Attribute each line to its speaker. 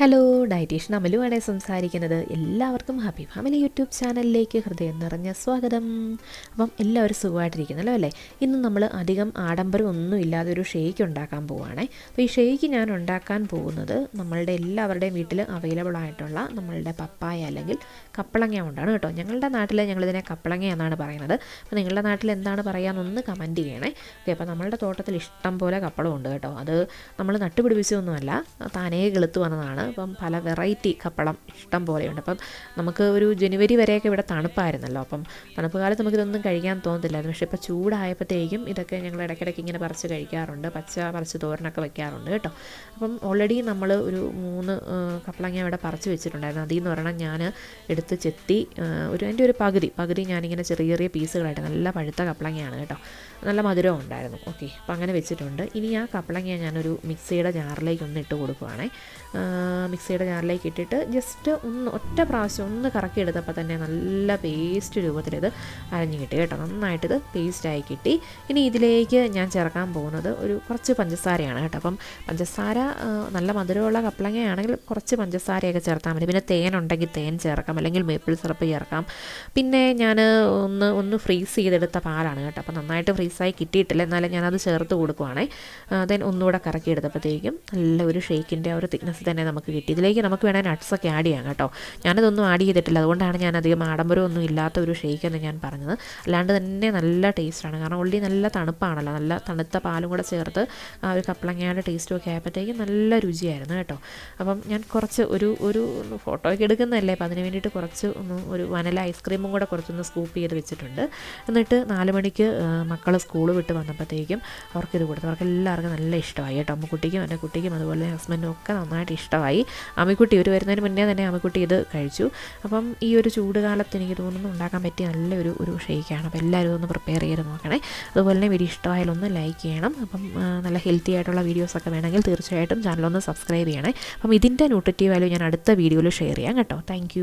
Speaker 1: Hello dietitian അമലുവാണ് സംസാരിക്കുന്നത്. എല്ലാവർക്കും happy family YouTube ചാനലിലേക്ക് ഹൃദയം നിറഞ്ഞ സ്വാഗതം. അപ്പം എല്ലാവരും സുഖമായിട്ടിരിക്കുന്നല്ലോ അല്ലേ? ഇന്ന് നമ്മൾ അധികം ആഡംബരം ഒന്നും ഇല്ലാതെ ഒരു ഷേക്ക് ഉണ്ടാക്കാൻ പോവുകയാണേ അപ്പോൾ ഈ ഷേക്ക് ഞാൻ ഉണ്ടാക്കാൻ പോകുന്നത് നമ്മളുടെ എല്ലാവരുടെയും വീട്ടിൽ അവൈലബിൾ ആയിട്ടുള്ള നമ്മളുടെ പപ്പായ അല്ലെങ്കിൽ കപ്പളങ്ങ കൊണ്ടാണ് കേട്ടോ. ഞങ്ങളുടെ നാട്ടിൽ ഞങ്ങളിതിനെ കപ്പളങ്ങ എന്നാണ് പറയുന്നത്. അപ്പോൾ നിങ്ങളുടെ നാട്ടിൽ എന്താണ് പറയാമെന്നൊന്ന് കമന്റ് ചെയ്യണേ. ഓക്കെ അപ്പോൾ നമ്മളുടെ തോട്ടത്തിൽ ഇഷ്ടം പോലെ കപ്പളമുണ്ട് കേട്ടോ. അത് നമ്മൾ നട്ടുപിടിപ്പിച്ചൊന്നുമല്ല താനേ കെളുത്തു വന്നതാണ്. അപ്പം പല വെറൈറ്റി കപ്പളം ഇഷ്ടം പോലെയുണ്ട്. അപ്പം നമുക്ക് ഒരു ജനുവരി വരെയൊക്കെ ഇവിടെ തണുപ്പായിരുന്നല്ലോ. അപ്പം തണുപ്പ് കാലത്ത് നമുക്കിതൊന്നും കഴിക്കാൻ തോന്നത്തില്ലായിരുന്നു. പക്ഷേ ഇപ്പോൾ ചൂടായപ്പോഴത്തേക്കും ഇതൊക്കെ ഞങ്ങൾ ഇടയ്ക്കിടയ്ക്ക് ഇങ്ങനെ പറിച്ച് കഴിക്കാറുണ്ട്. പച്ച പറിച്ച് തോരനൊക്കെ വെക്കാറുണ്ട് കേട്ടോ. അപ്പം ഓൾറെഡി നമ്മൾ ഒരു മൂന്ന് കപ്പളങ്ങ ഇവിടെ പറിച്ച് വെച്ചിട്ടുണ്ടായിരുന്നു. അതിൽ നിന്ന് ഒരെണ്ണം ഞാൻ എടുത്ത് ചെത്തി ഒരു എന്റെ ഒരു പകുതി പകുതി ഞാനിങ്ങനെ ചെറിയ ചെറിയ പീസുകളായിട്ട് നല്ല പഴുത്ത കപ്പളങ്ങയാണ് കേട്ടോ. നല്ല മധുരവും ഉണ്ടായിരുന്നു. ഓക്കെ അപ്പോൾ അങ്ങനെ വെച്ചിട്ടുണ്ട്. ഇനി ആ കപ്പളങ്ങ ഞാനൊരു മിക്സിയുടെ ജാറിലേക്ക് ഒന്ന് ഇട്ട് കൊടുക്കുവാണേ. മിക്സിയുടെ ജാറിലേക്ക് ഇട്ടിട്ട് ജസ്റ്റ് ഒന്ന് ഒറ്റ പ്രാവശ്യം ഒന്ന് കറക്കി എടുത്തപ്പോൾ തന്നെ നല്ല പേസ്റ്റ് രൂപത്തിലിത് അരഞ്ഞു കിട്ടി കേട്ടോ. നന്നായിട്ടിത് പേസ്റ്റായി കിട്ടി. ഇനി ഇതിലേക്ക് ഞാൻ ചേർക്കാൻ പോകുന്നത് ഒരു കുറച്ച് പഞ്ചസാരയാണ് കേട്ടോ. അപ്പം പഞ്ചസാര നല്ല മധുരമുള്ള കപ്പളങ്ങയാണെങ്കിൽ കുറച്ച് പഞ്ചസാരയൊക്കെ ചേർത്താൽ മതി. പിന്നെ തേൻ ഉണ്ടെങ്കിൽ തേൻ ചേർക്കാം അല്ലെങ്കിൽ മേപ്പിൾ സിറപ്പ് ചേർക്കാം. പിന്നെ ഞാൻ ഒന്ന് ഒന്ന് ഫ്രീസ് ചെയ്തെടുത്ത പാലാണ് കേട്ടോ. അപ്പോൾ നന്നായിട്ട് ഫ്രീസായി കിട്ടിയിട്ടില്ല. എന്നാലും ഞാനത് ചേർത്ത് കൊടുക്കുവാണേ. ദെൻ ഒന്നുകൂടെ കറക്കി എടുത്തപ്പോഴത്തേക്കും നല്ല ഒരു ഷേക്കിന്റെ ഒരു തിക്നെസ് തന്നെ നമുക്ക് കിട്ടി. ഇതിലേക്ക് നമുക്ക് വേണേൽ നട്ട്സൊക്കെ ആഡ് ചെയ്യാം കേട്ടോ. ഞാനതൊന്നും ആഡ് ചെയ്തിട്ടില്ല. അതുകൊണ്ടാണ് ഞാൻ അധികം ആഡംബരമൊന്നും ഇല്ലാത്ത ഒരു ഷേക്ക് എന്ന് ഞാൻ പറഞ്ഞത്. അല്ലാണ്ട് തന്നെ നല്ല ടേസ്റ്റാണ് കാരണം ഉള്ളി നല്ല തണുപ്പാണല്ലോ. നല്ല തണുത്ത പാലും കൂടെ ചേർത്ത് ആ ഒരു കപ്പളങ്ങയുടെ ടേസ്റ്റും ഒക്കെ ആയപ്പോഴത്തേക്കും നല്ല രുചിയായിരുന്നു കേട്ടോ. അപ്പം ഞാൻ കുറച്ച് ഒരു ഒരു ഫോട്ടോയൊക്കെ എടുക്കുന്നതല്ലേ? അപ്പം അതിന് വേണ്ടിയിട്ട് കുറച്ച് ഒന്ന് ഒരു വനല ഐസ്ക്രീമും കൂടെ കുറച്ചൊന്ന് സ്കൂപ്പ് ചെയ്ത് വെച്ചിട്ടുണ്ട്. എന്നിട്ട് നാല് മണിക്ക് മക്കൾ സ്കൂൾ വിട്ട് വന്നപ്പോഴത്തേക്കും അവർക്കിത് കൊടുത്തു. അവർക്ക് എല്ലാവർക്കും നല്ല ഇഷ്ടമായി കേട്ടോ. അമ്മക്കുട്ടിക്കും എന്റെ കുട്ടിക്കും അതുപോലെ ഹസ്ബൻഡും ഒക്കെ നന്നായിട്ട് ഇഷ്ടമായി. അമ്മിക്കുട്ടി ഒരു വരുന്നതിന് മുന്നേ തന്നെ അമ്മിക്കുട്ടി ഇത് കഴിച്ചു. അപ്പം ഈ ഒരു ചൂട് കാലത്ത് എനിക്ക് തോന്നുന്നു ഉണ്ടാക്കാൻ പറ്റിയ നല്ലൊരു ഒരു ഷേക്കാണ്. അപ്പോൾ എല്ലാവരും ഒന്ന് പ്രിപ്പയർ ചെയ്ത് നോക്കണേ. അതുപോലെ തന്നെ വീഡിയോ ഇഷ്ടമായാലും ഒന്ന് ലൈക്ക് ചെയ്യണം. അപ്പം നല്ല ഹെൽത്തി ആയിട്ടുള്ള വീഡിയോസൊക്കെ വേണമെങ്കിൽ തീർച്ചയായിട്ടും ചാനലൊന്ന് സബ്സ്ക്രൈബ് ചെയ്യണേ. അപ്പം ഇതിന്റെ ന്യൂട്രിറ്റീവ് വാല്യൂ ഞാൻ അടുത്ത വീഡിയോയിൽ ഷെയർ ചെയ്യാം കേട്ടോ. താങ്ക്